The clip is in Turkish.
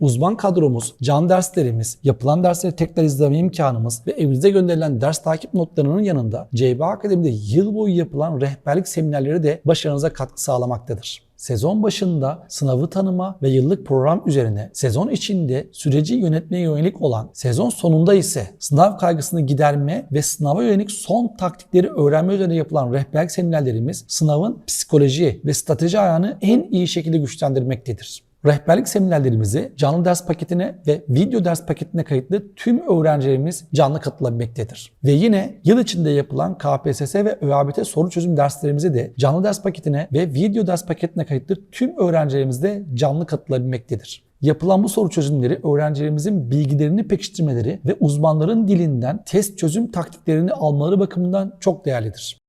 Uzman kadromuz, can derslerimiz, yapılan dersleri tekrar izleme imkanımız ve evinize gönderilen ders takip notlarının yanında CB Akademi'de yıl boyu yapılan rehberlik seminerleri de başarınıza katkı sağlamaktadır. Sezon başında sınavı tanıma ve yıllık program üzerine, sezon içinde süreci yönetmeye yönelik olan, sezon sonunda ise sınav kaygısını giderme ve sınava yönelik son taktikleri öğrenme üzerine yapılan rehberlik seminerlerimiz sınavın psikoloji ve strateji ayağını en iyi şekilde güçlendirmektedir. Rehberlik seminerlerimizi canlı ders paketine ve video ders paketine kayıtlı tüm öğrencilerimiz canlı katılabilmektedir. Ve yine yıl içinde yapılan KPSS ve ÖABT soru çözüm derslerimizi de canlı ders paketine ve video ders paketine kayıtlı tüm öğrencilerimiz de canlı katılabilmektedir. Yapılan bu soru çözümleri öğrencilerimizin bilgilerini pekiştirmeleri ve uzmanların dilinden test çözüm taktiklerini almaları bakımından çok değerlidir.